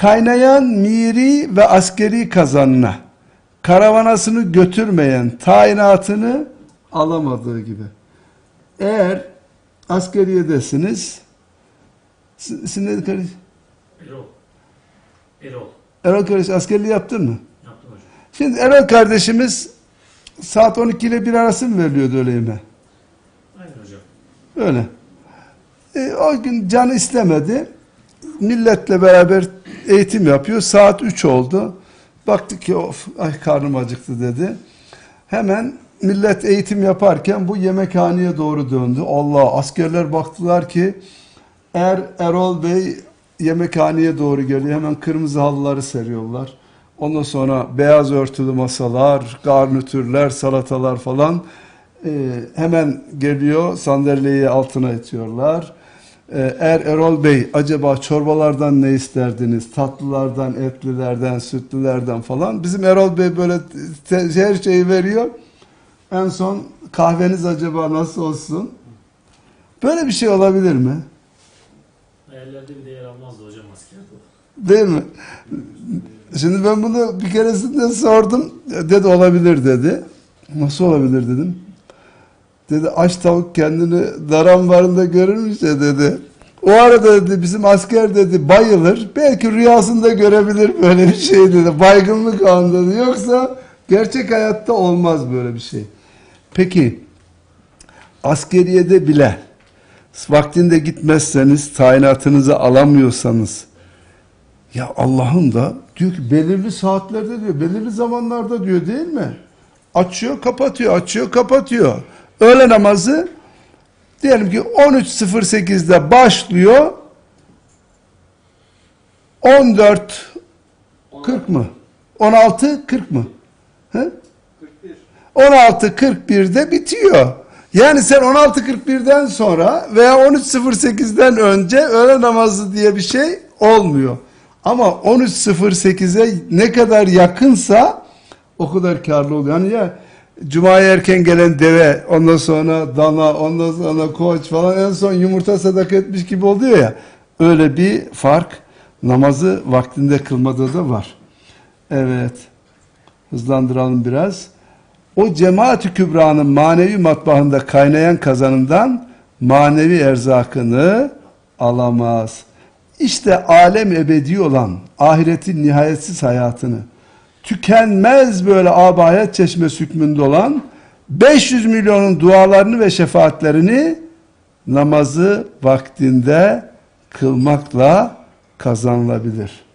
kaynayan miri ve askeri kazanına karavanasını götürmeyen tayinatını alamadığı gibi. Eğer askeriyedesiniz si- sizin ne kardeş? Erol. Erol. Erol kardeş askerliği yaptın mı? Yaptım hocam. Şimdi Erol kardeşimiz saat 12 ile 1 arası mı veriliyordu öğleyime? Aynen hocam. Öyle. E, o gün canı istemedi. Milletle beraber eğitim yapıyor. Saat 3 oldu. Baktık ki of ay karnım acıktı dedi. Hemen millet eğitim yaparken bu yemekhaneye doğru döndü. Allah askerler baktılar ki Er Erol Bey yemekhaneye doğru geliyor. Hemen kırmızı halıları seriyorlar. Ondan sonra beyaz örtülü masalar, garnitürler, salatalar falan. Ee, hemen geliyor sandalyeyi altına itiyorlar. Ee, er Erol Bey acaba çorbalardan ne isterdiniz? Tatlılardan, etlilerden, sütlülerden falan. Bizim Erol Bey böyle her şeyi veriyor. En son kahveniz acaba nasıl olsun? Böyle bir şey olabilir mi? Hayallerde bir değer almazdı hocam askerde. Değil mi? Şimdi ben bunu bir keresinde sordum. Dedi olabilir dedi. Nasıl olabilir dedim. Dedi aç tavuk kendini daram varında görürmüş ya dedi. O arada dedi bizim asker dedi bayılır. Belki rüyasında görebilir böyle bir şey dedi. Baygınlık anında dedi. Yoksa gerçek hayatta olmaz böyle bir şey. Peki askeriyede bile vaktinde gitmezseniz tayinatınızı alamıyorsanız ya Allah'ın da diyor ki belirli saatlerde diyor, belirli zamanlarda diyor değil mi? Açıyor, kapatıyor, açıyor, kapatıyor. Öğle namazı diyelim ki 13.08'de başlıyor. 14 40 mı? 16 40 mı? He? 16.41'de bitiyor. Yani sen 16.41'den sonra veya 13.08'den önce öğle namazı diye bir şey olmuyor. Ama 13.08'e ne kadar yakınsa o kadar karlı oluyor. Hani ya Cuma'ya erken gelen deve, ondan sonra dana, ondan sonra koç falan en son yumurta sadaka etmiş gibi oluyor ya. Öyle bir fark namazı vaktinde kılmada da var. Evet. Hızlandıralım biraz. O cemaat-ü kübranın manevi matbaahında kaynayan kazanından manevi erzakını alamaz. İşte alem ebedi olan ahiretin nihayetsiz hayatını tükenmez böyle abayet çeşme hükmünde olan 500 milyonun dualarını ve şefaatlerini namazı vaktinde kılmakla kazanılabilir.